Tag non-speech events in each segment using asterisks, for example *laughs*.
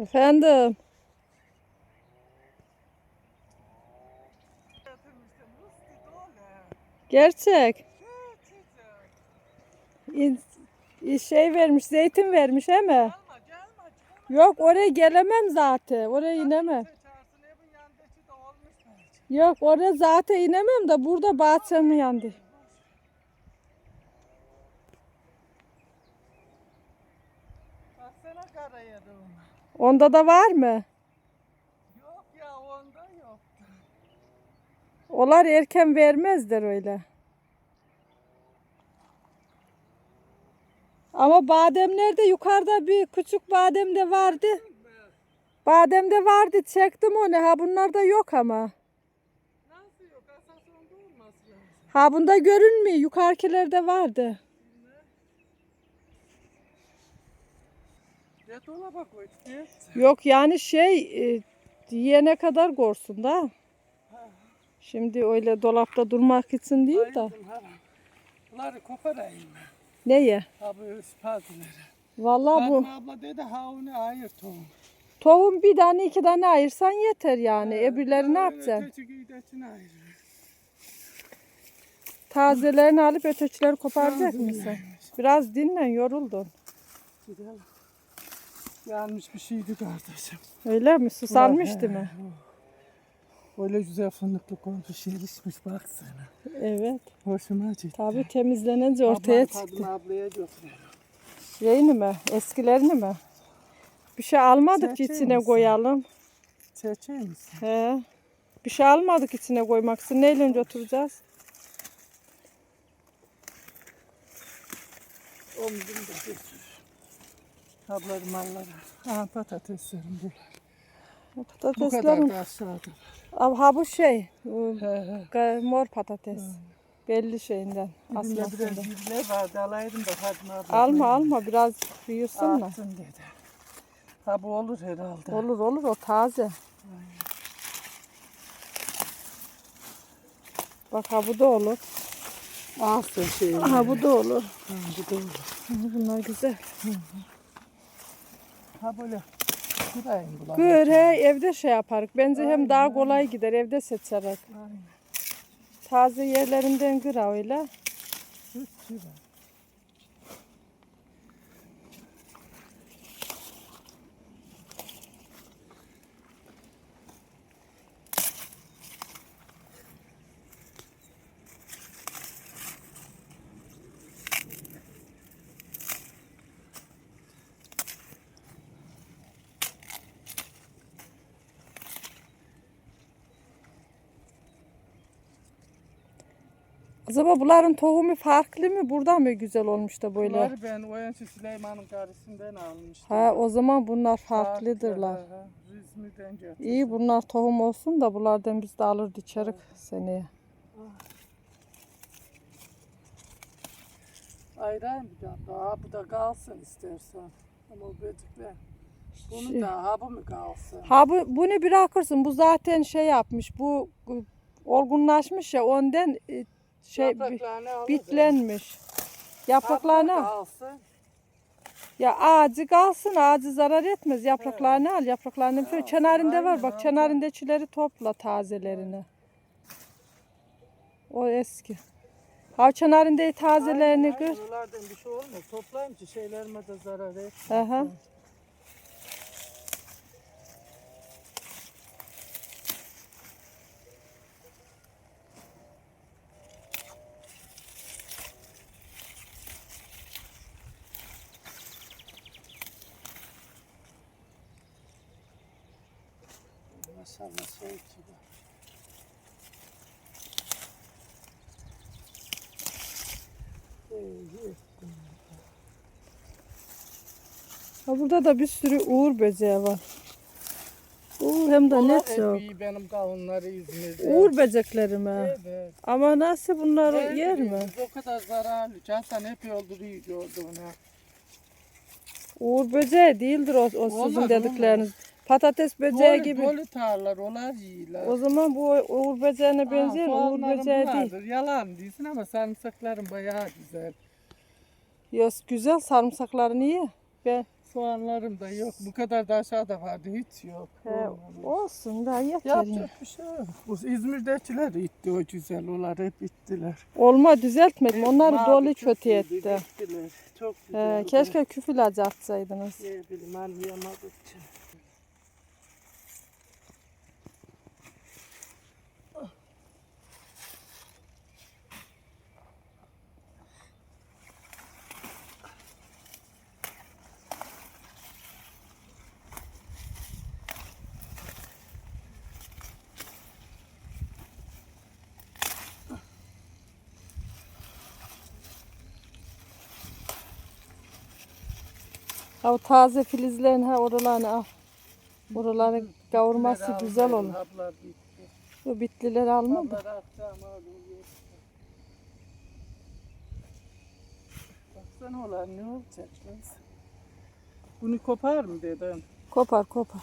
Efendim. Gerçek. Şey vermiş, zeytin vermiş he mi? Yok oraya gelemem zaten. Oraya inemem. Yok oraya zaten inemem de burada bahçemin yandı. Ona. Onda da var mı? Yok ya onda yok. Olar erken vermezler öyle. Ama bademler de yukarıda bir küçük badem de vardı. Badem de vardı çektim onu. Ha bunlarda yok ama. Nasıl yok? Asas onda. Ha bunda görünmüyor. Yukarıkilerde vardı. Ya dolaba koy. diye. Yok yani şey e, yiyene kadar korsun da. Şimdi öyle dolapta durmak için değil de. Ayırdım haram. Bunları koparayım. Neye? Ha bu ispazileri. Vallahi bu Fatma abla dedi ha onu ayır tohum. tohum bir tane iki tane ayırsan yeter yani. Öbürleri ne yapacaksın? Öteki de ayır. Tazelerini alıp ötekileri koparacak mısın? Biraz dinlen yoruldun. Gidelim. Yanlış bir şeydi kardeşim. Öyle mi? Susanmıştı mı? Böyle güzel fındıklı konmuş yerişmiş baksana. Evet. Hoşuma gitti. Tabii temizlenince ortaya Ablam çıktı. Ablaya götürelim. Şeyini mi? Eskilerini mi? Bir şey almadık ki içine misin? koyalım. Çeçeği misin? He. Bir şey almadık içine koymak için. Neyle götüreceğiz? Omzumda götür. Abları malları. Aha patateslerim bunlar. Bu kadar Patateslerin. da aşağıda. Ama Ha bu şey. bu He he. ga- Mor patates. Belli şeyinden. Dibinde Aslında. biraz güller vardı alaydım da Fatma abla. Alma alma biraz büyüsün de. Attın dedi. Ha bu olur herhalde. Olur olur o taze. Bak ha bu da olur. Alsın şeyi. Ha bu da olur. Ha, bu da olur. Ha, Bunlar güzel. Ha böyle. Kırayım bulan. Gör he evde şey yaparız. Bence hem daha kolay gider evde seçerek. Aynen. Taze yerlerinden gır ha öyle. Hiç kırayım. Acaba bunların tohumu farklı mı? Burada mı güzel olmuş da böyle? Bunları ben Oyançı Süleyman'ın karısından almıştım. Ha o zaman bunlar farklıdırlar. İzmir'den getirdim. İyi bunlar tohum olsun da bunlardan biz de alır içerik seneye. Ayrayım bir dakika. Ha bu da kalsın istersen. Ama o böcekler. Bunu Şey- da ha bu mu kalsın? Ha bu bunu bırakırsın. Bu zaten şey yapmış. Bu e, olgunlaşmış ya ondan e, şey Yapraklarını bitlenmiş. Yapraklarını al. Ya ağacı kalsın. Ağacı zarar etmez. Yapraklarını al. Yapraklarını böyle kenarında var. Bak al, kenarındakileri topla tazelerini. O eski. Ha kenarında tazelerini Aynen, gör. aynen, Oralardan bir şey olmaz. Toplayayım ki şeylerime de zarar etmesin. Aha. Maşallah şey gibi. İyi, Ha burada da bir sürü uğur böceği var. Uğur hem de ne çok. iyi benim kavunları İzmir'de. Uğur böcekleri mi? Evet. Ama nasıl bunları Evet, yer mi? biliyoruz. O kadar zararlı. Hasan hep öldürüyor gördüğüne. Uğur böceği değildir o, o sizin Olmaz, dedikleriniz. Patates böceği Dolu, gibi. dolu tarlalar onlar yiyorlar. O zaman bu uğur böceğine benziyor. Ha, Uğur soğanlarım böceği değil. Yalan değilsin ama sarımsaklarım bayağı güzel. Ya güzel sarımsakların iyi. Ben Soğanlarım da yok. Bu kadar da aşağıda vardı. Hiç yok. He, Olmamış. olsun da yeter. ya. Yapacak bir şey yok. Bu İzmir'dekiler itti o güzel. Onlar hep ittiler. Olma düzeltmedim. Onları Mavi dolu kötü etti. Çok He, güzel. keşke küfülacı atsaydınız. Ne bileyim anlayamadıkça. Ha, o taze filizlerin ha oralarını al. Oraların kavurması Bitkileri güzel almayın, olur. Ablar bitti. Bu bitlileri alma da. Baksana olan ne olacak? Bunu kopar mı dedim. Kopar kopar.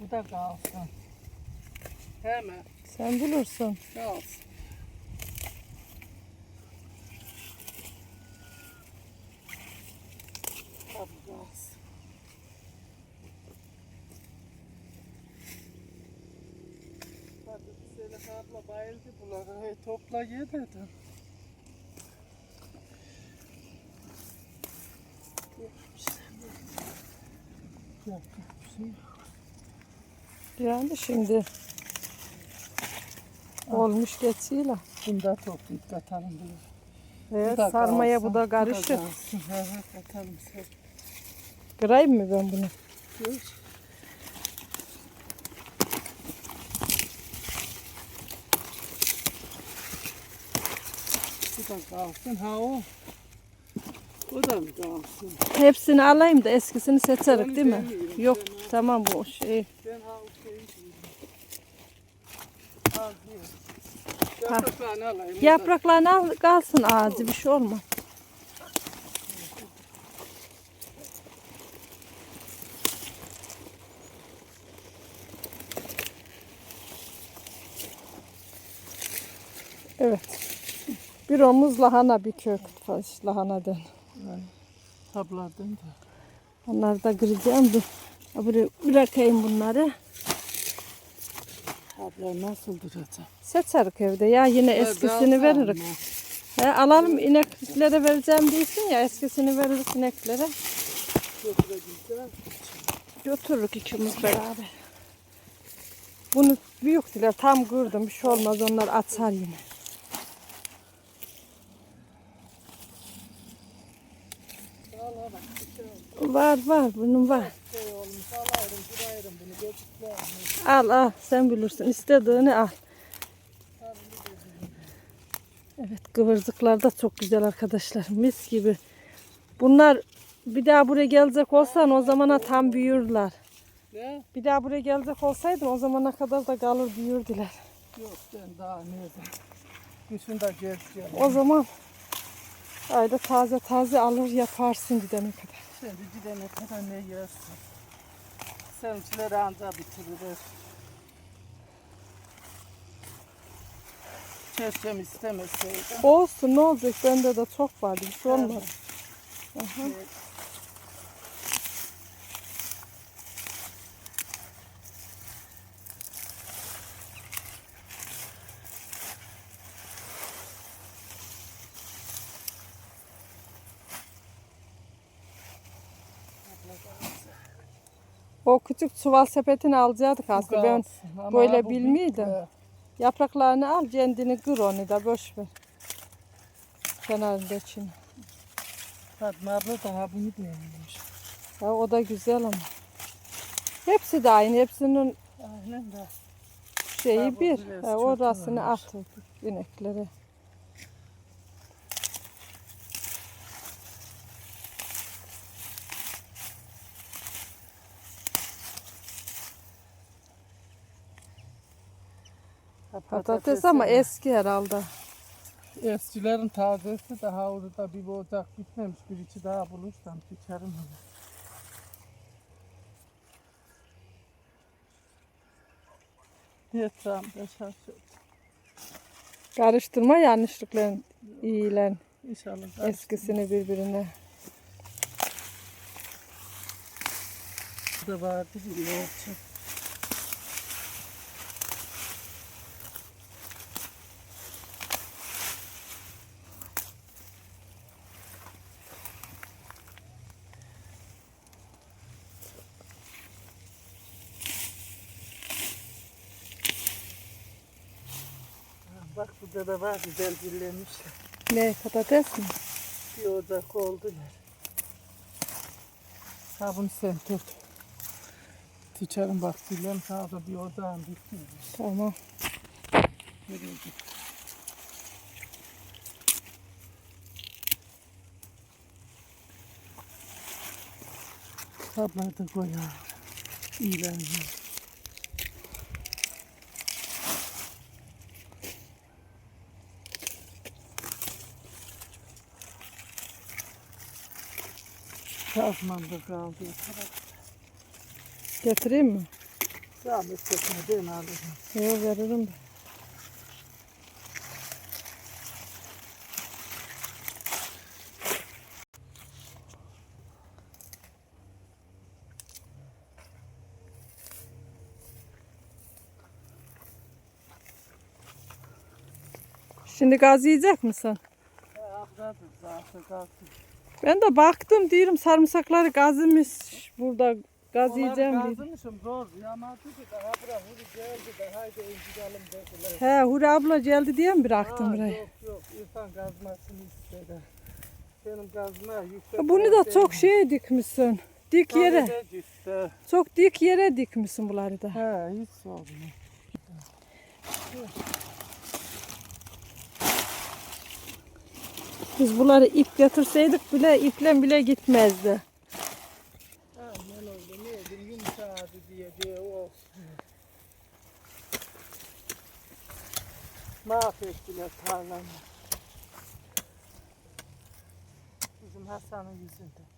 Bu da kalsın. Hemen Sen bilirsin. kalsın. Hadi Selek abla bayıldı bunlara. Hey, topla ye dedim. Yok, bir şey yok. Yani şimdi olmuş geçiyle. Bunu da toplayıp katalım diyor. Evet, Bu da sarmaya bu kalsın, da karışır. kalsın. He he katalım sen. Kırayım mı ben bunu? Dur. Bu da kalsın ha o. O da mı kalsın? Hepsini alayım da eskisini seçerik değil mi? demiyorum, Yok ben tamam bu şey. Ben ha o şeyi. Al. Yapraklarını alayım. Yapraklarını al kalsın ağacı bir şey olmaz. Evet. Bir omuz lahana bir kök lahanadan. Yani Tabladın da. Onları da kıracağım. Dur. Buraya bırakayım bunları. Abla nasıl duracak? Seçerik evde ya yine eskisini veririz. He, alalım ineklere vereceğim değilsin ya eskisini veririz ineklere. Götürürük ikimiz beraber. Bunu büyüktüler tam kırdım bir şey olmaz onlar atar yine. Valla bak bir şey oldu. Var var bunun var. Şey olmuş alayım burayırım bunu götüreceğim. Al al sen bilirsin istediğini al. Evet kıvırcıklar da çok güzel arkadaşlar mis gibi. Bunlar bir daha buraya gelecek olsan o zamana tam büyürler. Ne? Bir daha buraya gelecek olsaydım o zamana kadar da kalır büyürdüler. Yok ben daha nerede? Kışın da gezeceğim. O zaman ayda taze taze alır yaparsın gidene kadar. Şimdi gidene kadar ne yersin? Sevinçleri anca bitirir. Keşkem istemeseydim. Olsun ne olacak bende de çok vardı bir şey olmaz. Aha. O küçük çuval sepetini alacaktık aslında. Ben böyle bilmiyordum. yapraklarını al kendini kır onu da boş ver. Kenarındakini. Fatma abla daha bunu beğenmiş. Ha, o da güzel ama. Hepsi de aynı. Hepsinin Aynen de. şeyi Ha, bu bir. biraz Ha, çok orasını varmış. at ineklere. Patates ama eski herhalde. Eskilerin tazesi daha orada bir ocak bitmemiş. Bir iki daha bulursam dikerim onu. Etrafımda şaşırdım. Karıştırma yanlışlıkla iyiyle İnşallah. eskisini birbirine. da vardı bir yolcu. Bak burada da var güzel birlemişler. Ne patates mi? Bir ocak oldu yer. Ha bunu sen tut. Tüçarın bak silem sağda bir ocağın bitti. Tamam. Nereye gitti? Tabları da koyar. İyiler. Kazmam da kaldı. Getireyim mi? Zahmet çekme ben alırım. Yok veririm. Şimdi gaz yiyecek misin? Ahradır zaten kalsın. Ben de baktım diyorum sarımsakları gazımış burada gaz yiyeceğim dedim. kazımışım zor. Yamadı ki daha geldi haydi dediler. He Huri abla geldi diye mi bıraktın burayı? Yok yok İrfan kazmasını istedi. Benim kazma yüksek. Bunu da çok şey dikmişsin. Dik yere. İşte. Çok dik yere dikmişsin bunları da. He hiç sorma. Biz bunları ip getirseydik bile iple bile gitmezdi. Aman oldu ne edin yumuşadı. Mahvettiler tarlamı. Bizim Hasan'ın yüzünden.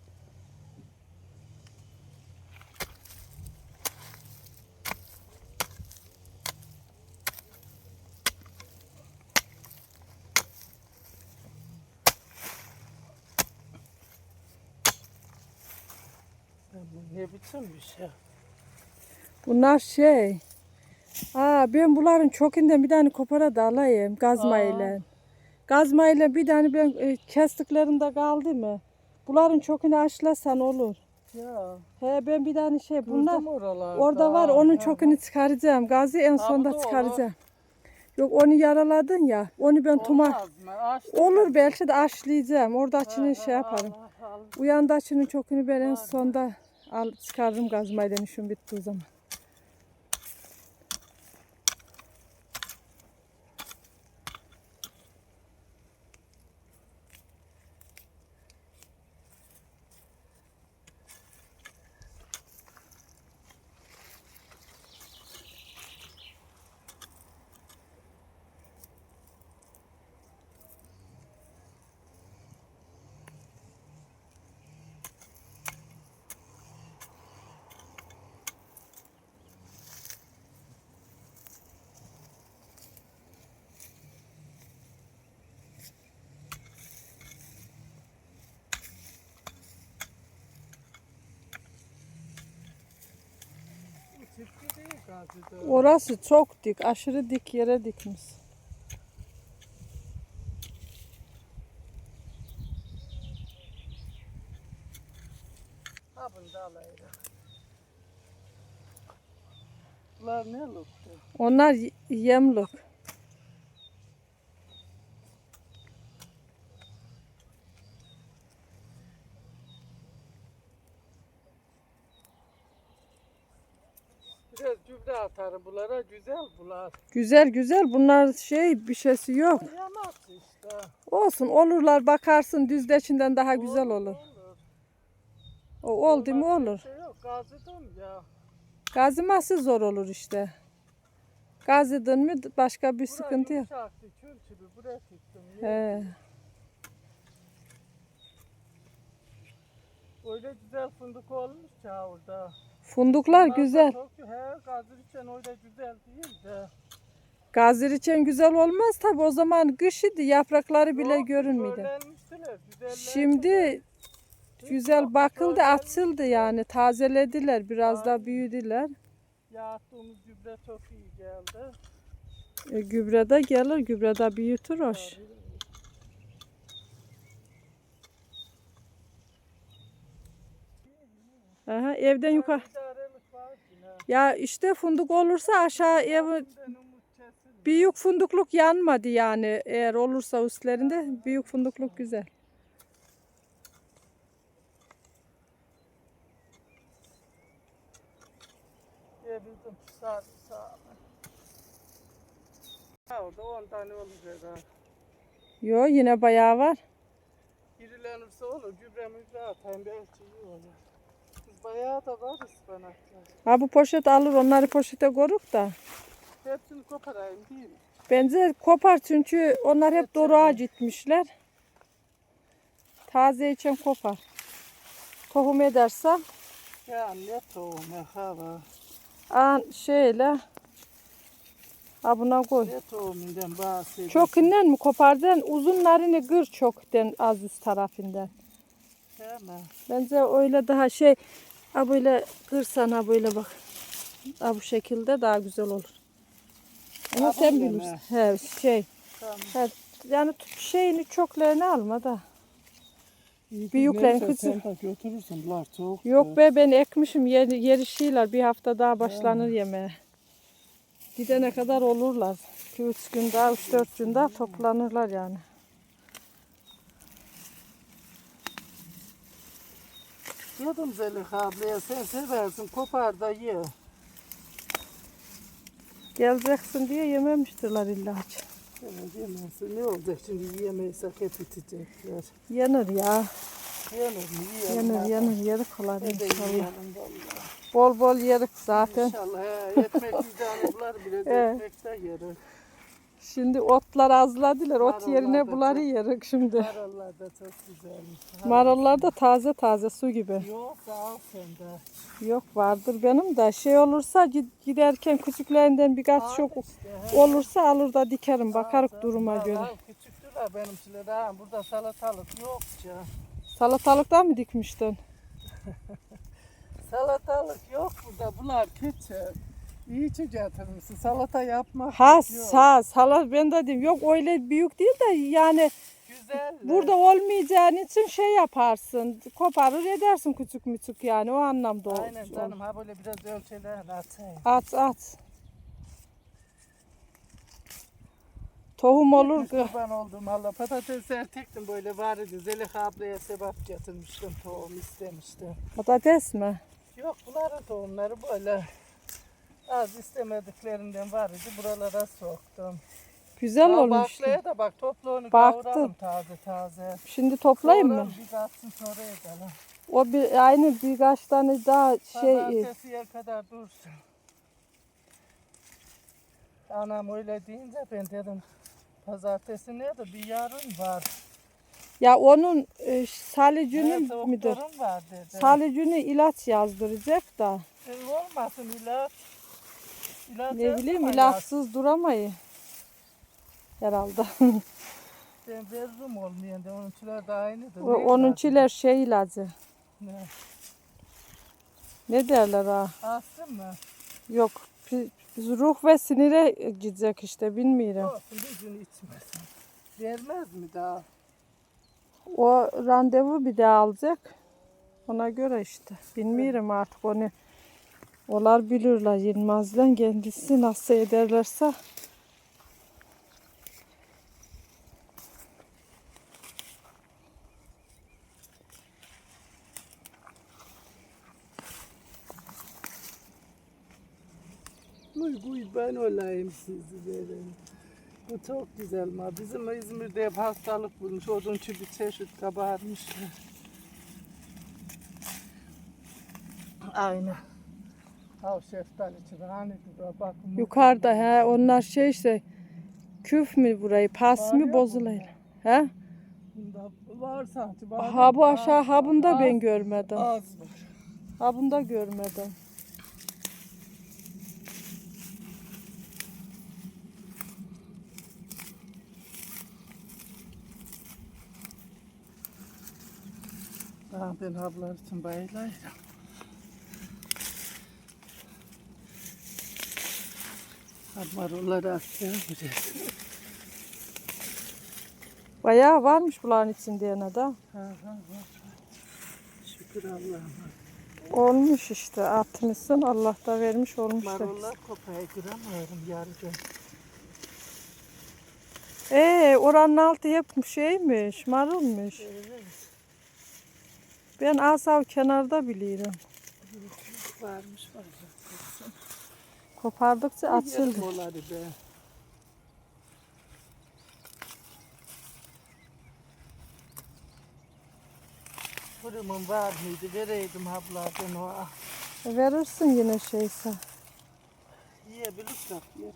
Ya biçim bir şey? Bunlar şey. Aa ben bunların çokinden bir tane kopara da alayım gazma Aa. ile. Gazma ile bir tane ben e, kestiklerinde kaldı mı? Bunların çokunu aşlasan olur. Ya. He ben bir tane şey bunlar Bunlar oralarda. orada var onun Ha, çokunu çıkaracağım. Gazı en sonda olur. çıkaracağım. Yok onu yaraladın ya. Onu ben tuma Olmaz mı? Açtım olur belki de aşlayacağım. Orada açını şey yaparım. Uyandı açının çokunu ben en sonda al çıkarırım gazmayla işim bittiği zaman. Orası çok dik, aşırı dik yere dikmiş. Onlar y- yemlik. Biraz atarım bunlara güzel bunlar. Güzel güzel bunlar şey bir şeysi yok. Yamaz işte. Olsun olurlar bakarsın düzdeçinden daha güzel olur. O oldu mu olur. Şey yok ya? Gazıması zor olur işte. Gaz edin mi başka bir sıkıntı yok. Çürçülü. Buraya tuttum. He. Öyle güzel fındık olmuş ya orada. Funduklar güzel. Çok, he, gazır için öyle güzel değil de. Gazir için güzel olmaz tabi o zaman kış idi yaprakları bile Yok, görünmüyordu. Şimdi güzel bakıldı açıldı yani tazelediler biraz da Aynen. büyüdüler. Yağdığımız gübre çok iyi geldi. E, gübre de gelir gübre de büyütür hoş. Aha, evden yukarı. Ya işte funduk olursa aşağı ev büyük fundukluk yanmadı yani eğer olursa üstlerinde büyük fundukluk güzel. Diyebildim sağ sağ. Orada 10 tane olacak ha. Yo yine bayağı var. Birilenirse olur. Gübre mübre atayım belki iyi olur. Bayağı da var ıspanaklar. Ha bu poşet alır onları poşete koruk da. Hepsini koparayım değil mi? Bence kopar çünkü onlar hep doruğa gitmişler. Taze için kopar. Tohum edersem Ya ne tohum ne hava. an şeyle ha buna koy. Ne tohumundan bahsediyorsun? Çok inden mi kopardan uzunlarını gır çokten az üst tarafından. Mi? Bence öyle daha şey ha böyle kırsan ha böyle bak. Ha bu şekilde daha güzel olur. Ama sen bilirsin. He şey. Tamam. He, yani şeyini çoklarını alma da. Büyüklerin de götürürsün bunlar soğuk. Yok be ben ekmişim yer, yerişiyorlar bir hafta daha başlanır yemeğe. Gidene kadar olurlar. 2-3 gün daha 3-4 gün daha toplanırlar yani. Yedim Zeliha ablaya sen seversin kopar da ye. Geleceksin diye yememiştirler illa ki. Evet yemezsin ne olacak şimdi yemeysek hep bitecekler. Yenir ya. Yenir mi? Yiyelim. Yenir yenir yerik kolay de inşallah. yiyelim vallahi. Bol bol yerik zaten. İnşallah he, ekmek vicdanı bile Evet. ekmek de yeriz. Şimdi otlar azladılar. Ot Marullar yerine da buları çok- yerik şimdi. Marullar da çok güzelmiş. Ha, Marullar da taze taze su gibi. Yok sağ ol sen de. Yok vardır benim de. Şey olursa gid- giderken küçüklerinden birkaç Al çok işte, he. olursa alır da dikerim. Bakarık Al, duruma al, göre. al, Küçüktüler benimkiler ha. Burada salatalık yok ya. Salatalıktan mı dikmiştin? *laughs* Salatalık yok burada. Bunlar küçük. İyi ki getirmişsin. Salata yapmak Ha sağ salat ben de diyeyim. Yok öyle büyük değil de yani Güzel. burada olmayacağın için şey yaparsın. Koparır edersin küçük müçük yani o anlamda olur. Aynen canım. Ha böyle biraz ölçüler atayım. At at. Tohum olur ki. Kurban oldum Allah. Patatesler tektim böyle var idi. Zeliha ablaya sebap getirmiştim. Tohum istemiştim. Patates mi? Yok bunların tohumları böyle az istemediklerinden var idi. Buralara soktum. Güzel Ha, olmuştu. Baklaya da bak topluğunu Baktım. kavuralım taze taze. Şimdi toplayayım mı? Bir katsın sonra edelim. O bir aynı birkaç tane daha şey Pazartesiye kadar dursun. Anam öyle deyince ben dedim pazartesi ne de bir yarın var. ya onun e, Evet, salicünü müdür? var dedi. Salicünü ilaç yazdıracak da E, olmasın ilaç. İlaç ne bileyim ilaçsız duramayı herhalde. Ben veririm olmayan da onunkiler de aynıdır. O, onunkiler şey ilacı. Ne? Ne derler ha? Astım mı? Yok. Ruh ve sinire gidecek işte bilmiyorum. Olsun bir gün içmesin. Vermez mi daha? O randevu bir daha alacak. Ona göre işte. Bilmiyorum artık onu. Olar bilirler Yılmaz'la kendisi nasıl ederlerse. Uy uy ben olayım sizi verin. Bu çok güzel ma. Bizim İzmir'de hep hastalık bulmuş. Odunçu bir çeşit kabarmışlar. Aynen. Ha şeftali içi hani bak. Yukarıda he onlar şey işte küf mü burayı pas mı ya bozulayım. He? Bunda var sanki. var Ha bu aşağı az- ha bunda ben görmedim. Az var. Ha bunda görmedim. Ben ablar için bayılayım. Marulları atacağım buraya. Bayağı varmış bunların içinde yana da. Ha. Şükür Allah'ıma. Olmuş işte atmışsın Allah da vermiş olmuş. Marullar kopaya giremiyorum yarıca. Ee oranın altı hep şeymiş marulmuş. Evet. Ben asav kenarda biliyorum. Varmış var. Kopardıkça açıldı. Fırımın var mıydı? Vereydim abladan o. Ah, Verirsin yine şeyse. Yiyebilirsek yeriz.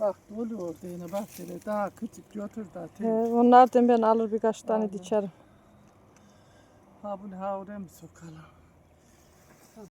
Bak dolu orada yine bak hele daha küçük götür da. Ee, onlardan ben alır birkaç tane dikerim. Ha mi sokalım?